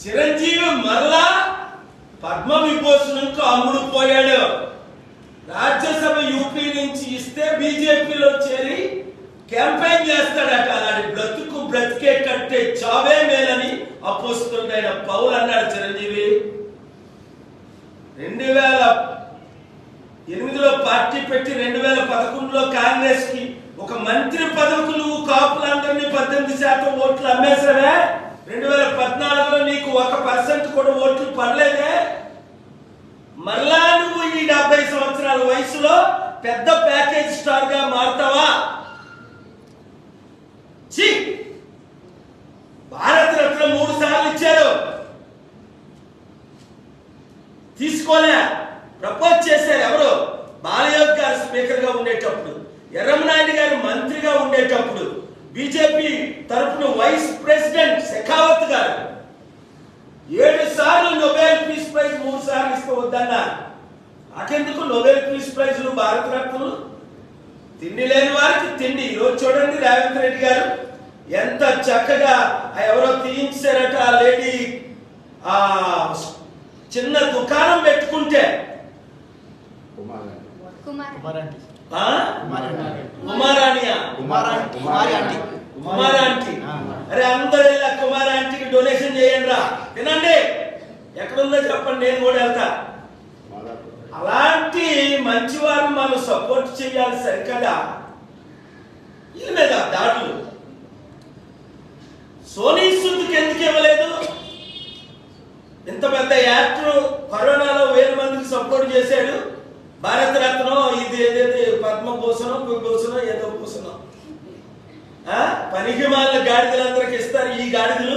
చిరంజీవి మరలా పద్మ విభూషణంకు అమ్ముడు పోయాడు. రాజ్యసభ యూపీ నుంచి ఇస్తే బీజేపీలో చేరి క్యాంపెయిన్ చేస్తాడట. అలాంటి బ్రతుకు బ్రతికే కట్టే చావే మేలని అపోస్తుండైన పౌల్ అన్నాడు చిరంజీవి. రెండు వేల ఎనిమిదిలో పార్టీ పెట్టి రెండు వేల పదకొండులో కాంగ్రెస్కి ఒక మంత్రి పదవికి నువ్వు కాపులందరినీ పద్దెనిమిది శాతం ఓట్లు అమ్మేసావే రెండు వేల పద్నాలుగులో నీకు ఒక పర్సెంట్ కూడా ఓట్లు పడలేదే? మరలా నువ్వు ఈ డెబ్బై సంవత్సరాల వయసులో పెద్ద ప్యాకేజ్ స్టార్గా మారుతావా? ఛీ! భారత రత్న మూడు సార్లు ఇచ్చారు. తీసుకోలే. ప్రపోజ్ చేశారు ఎవరు? బాలయోగ్ గారు స్పీకర్గా ఉండేటప్పుడు ఎర్రమనాయుడు గారు మంత్రిగా ఉండేటప్పుడు బీజేపీ తరపున వైస్ ప్రెసిడెంట్ శెఖావత్ గారు ఏడు సార్లు నోబెల్ పీస్ ప్రైజ్ మూడు సార్లు ఇస్తే వద్దన్నారు నాకెందుకు నోబెల్ పీస్ ప్రైజ్లు భారత రత్నలు? తిండి లేని వారికి తిండి. ఈరోజు చూడండి రేవంత్ రెడ్డి గారు ఎంత చక్కగా ఎవరో తీయించారట ఆ లేడీ ఆ చిన్న దుకాణం పెట్టుకుంటే కుమారాంటి. అరే అందరూ వెళ్ళి ఆ కుమారాంటికి డొనేషన్ చేయండి రా తినండి ఎక్కడుందో చెప్పండి నేను కూడా వెళ్తా. అలాంటి మంచి వారిని మనం సపోర్ట్ చేయాలి సరికదా? వీళ్ళ మీద దాడులు సోనీ సుద్దుకి ఎందుకు ఇవ్వలేదు? ఇంత పెద్ద యాక్టర్ కరోనాలో వేల మందికి సపోర్ట్ చేశాడు. భారత రత్నం ఇది ఏదైతే పద్మభూషణం విభూషణం ఏదో భూషణం ఆ? పనికి మాలిన గాడిదలందరికి ఇస్తారు ఈ గాడిదలు